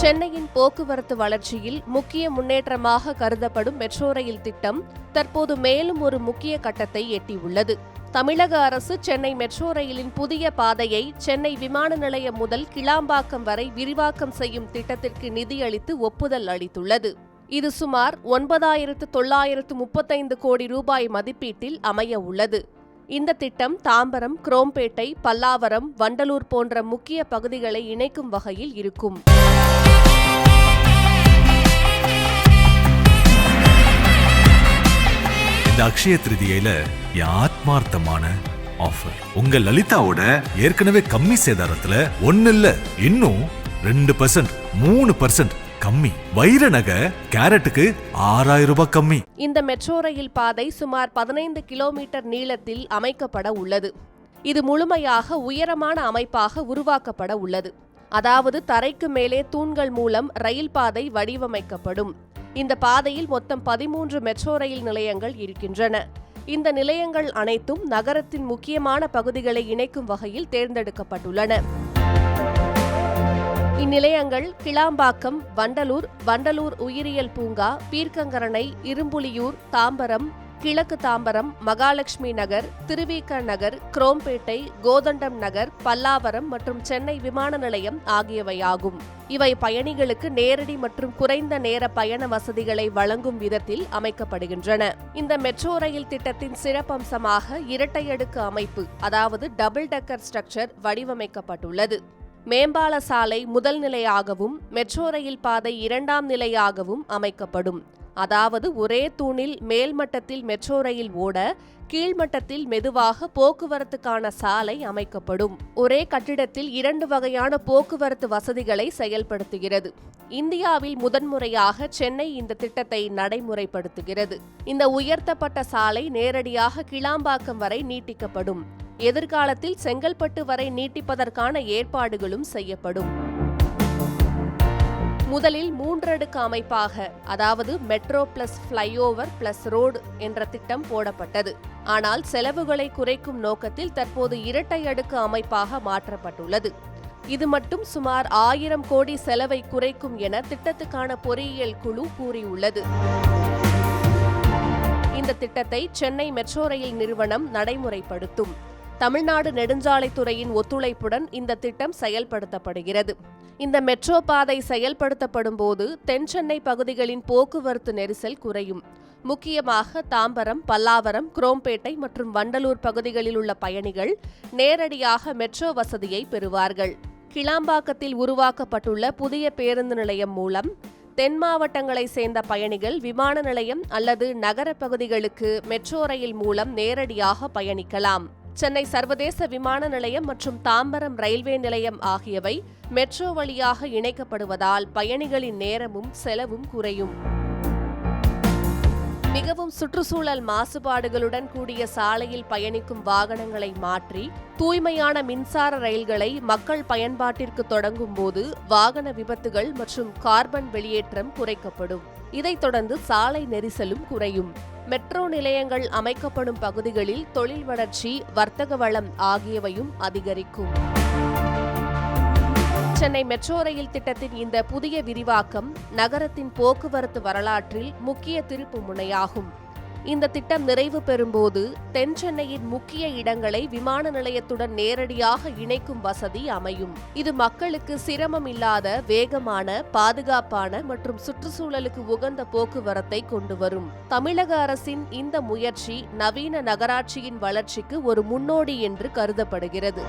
சென்னையின் போக்குவரத்து வளர்ச்சியில் முக்கிய முன்னேற்றமாக கருதப்படும் மெட்ரோ ரயில் திட்டம் தற்போது மேலும் ஒரு முக்கிய கட்டத்தை எட்டியுள்ளது. தமிழக அரசு சென்னை மெட்ரோ ரயிலின் புதிய பாதையை சென்னை விமான நிலையம் முதல் கிளாம்பாக்கம் வரை விரிவாக்கம் செய்யும் திட்டத்திற்கு நிதியளித்து ஒப்புதல் அளித்துள்ளது. இது சுமார் ஒன்பதாயிரத்து தொள்ளாயிரத்து முப்பத்தைந்து கோடி ரூபாய் மதிப்பீட்டில் அமைய உள்ளது இந்த திட்டம் தாம்பரம் குரோம்பேட்டை பல்லாவரம் வண்டலூர் போன்ற முக்கிய பகுதிகளை இணைக்கும் வகையில் இருக்கும். இந்த அக்ஷய திருதியில ஆத்மார்த்தமான ஆஃபர் உங்க லலிதாவோட ஏற்கனவே கம்மி சேதாரத்துல ஒன்னு இல்ல இன்னும் ரெண்டு பர்சன்ட் மூணு பர்சன்ட் கம்மி. வைர நகை கேரட்டுக்கு ஆறாயிரம் ரூபாய் கம்மி. இந்த மெட்ரோ ரயில் பாதை சுமார் பதினைந்து கிலோமீட்டர் நீளத்தில் அமைக்கப்பட உள்ளது. இது முழுமையாக உயரமான அமைப்பாக உருவாக்கப்பட உள்ளது. அதாவது தரைக்கு மேலே தூண்கள் மூலம் ரயில் பாதை வடிவமைக்கப்படும். இந்த பாதையில் மொத்தம் பதிமூன்று மெட்ரோ ரயில் நிலையங்கள் இருக்கின்றன. இந்த நிலையங்கள் அனைத்தும் நகரத்தின் முக்கியமான பகுதிகளை இணைக்கும் வகையில் தேர்ந்தெடுக்கப்பட்டுள்ளன. இந்நிலையங்கள் கிளாம்பாக்கம் வண்டலூர் வண்டலூர் உயிரியல் பூங்கா பீர்க்கங்கரணை இரும்புலியூர் தாம்பரம் கிழக்கு தாம்பரம் மகாலட்சுமி நகர் திருவிக நகர் குரோம்பேட்டை கோதண்டம் நகர் பல்லாவரம் மற்றும் சென்னை விமான நிலையம் ஆகியவையாகும். இவை பயணிகளுக்கு நேரடி மற்றும் குறைந்த நேர பயண வசதிகளை வழங்கும் விதத்தில் அமைக்கப்படுகின்றன. இந்த மெட்ரோ ரயில் திட்டத்தின் சிறப்பம்சமாக இரட்டை அடுக்கு அமைப்பு அதாவது டபுள் டக்கர் ஸ்ட்ரக்சர் வடிவமைக்கப்பட்டுள்ளது. மேம்பால சாலை முதல் நிலையாகவும் மெட்ரோ ரயில் பாதை இரண்டாம் நிலையாகவும் அமைக்கப்படும். அதாவது ஒரே தூணில் மேல்மட்டத்தில் மெட்ரோ ரயில் ஓட கீழ்மட்டத்தில் மெதுவாக போக்குவரத்துக்கான சாலை அமைக்கப்படும். ஒரே கட்டிடத்தில் இரண்டு வகையான போக்குவரத்து வசதிகளை செயல்படுத்துகிறது. இந்தியாவில் முதன்முறையாக சென்னை இந்த திட்டத்தை நடைமுறைப்படுத்துகிறது. இந்த உயர்த்தப்பட்ட சாலை நேரடியாக கிளாம்பாக்கம் வரை நீட்டிக்கப்படும். எதிர்காலத்தில் செங்கல்பட்டு வரை நீட்டிப்பதற்கான ஏற்பாடுகளும் செய்யப்படும். முதலில் மூன்றடுக்கு அமைப்பாக அதாவது metro plus flyover plus road என்ற திட்டம் போடப்பட்டது. ஆனால் செலவுகளை குறைக்கும் நோக்கத்தில் தற்போது இரட்டை அடுக்கு அமைப்பாக மாற்றப்பட்டுள்ளது. இது மட்டும் சுமார் ஆயிரம் கோடி செலவை குறைக்கும் என திட்டத்துக்கான பொறியியல் குழு கூறியுள்ளது. இந்த திட்டத்தை சென்னை மெட்ரோ ரயில் நிறுவனம் நடைமுறைப்படுத்தும். தமிழ்நாடு நெடுஞ்சாலைத்துறையின் ஒத்துழைப்புடன் இந்த திட்டம் செயல்படுத்தப்படுகிறது. இந்த மெட்ரோ பாதை செயல்படுத்தப்படும் போது தென் சென்னை பகுதிகளின் போக்குவரத்து நெரிசல் குறையும். முக்கியமாக தாம்பரம் பல்லாவரம் குரோம்பேட்டை மற்றும் வண்டலூர் பகுதிகளில் உள்ள பயணிகள் நேரடியாக மெட்ரோ வசதியை பெறுவார்கள். கிளாம்பாக்கத்தில் உருவாக்கப்பட்டுள்ள புதிய பேருந்து நிலையம் மூலம் தென் மாவட்டங்களை சேர்ந்த பயணிகள் விமான நிலையம் அல்லது நகர பகுதிகளுக்கு மெட்ரோ ரயில் மூலம் நேரடியாக பயணிக்கலாம். சென்னை சர்வதேச விமான நிலையம் மற்றும் தாம்பரம் ரயில்வே நிலையம் ஆகியவை மெட்ரோ வழியாக இணைக்கப்படுவதால் பயணிகளின் நேரமும் செலவும் குறையும். மிகவும் சுற்றுச்சூழல் மாசுபாடுகளுடன் கூடிய சாலையில் பயணிக்கும் வாகனங்களை மாற்றி தூய்மையான மின்சார ரயில்களை மக்கள் பயன்பாட்டிற்கு தொடங்கும் போது வாகன விபத்துகள் மற்றும் கார்பன் வெளியேற்றம் குறைக்கப்படும். இதைத் தொடர்ந்து சாலை நெரிசலும் குறையும். மெட்ரோ நிலையங்கள் அமைக்கப்படும் பகுதிகளில் தொழில் வளர்ச்சி வர்த்தக வளம் ஆகியவையும் அதிகரிக்கும். சென்னை மெட்ரோ ரயில் திட்டத்தின் இந்த புதிய விரிவாக்கம் நகரத்தின் போக்குவரத்து வரலாற்றில் முக்கிய திருப்பு முனையாகும். இந்த திட்டம் நிறைவு பெறும்போது தென் சென்னையின் முக்கிய இடங்களை விமான நிலையத்துடன் நேரடியாக இணைக்கும் வசதி அமையும். இது மக்களுக்கு சிரமம் இல்லாத வேகமான பாதுகாப்பான மற்றும் சுற்றுச்சூழலுக்கு உகந்த போக்குவரத்தை கொண்டு வரும். தமிழக அரசின் இந்த முயற்சி நவீன நகராட்சியின் வளர்ச்சிக்கு ஒரு முன்னோடி என்று கருதப்படுகிறது.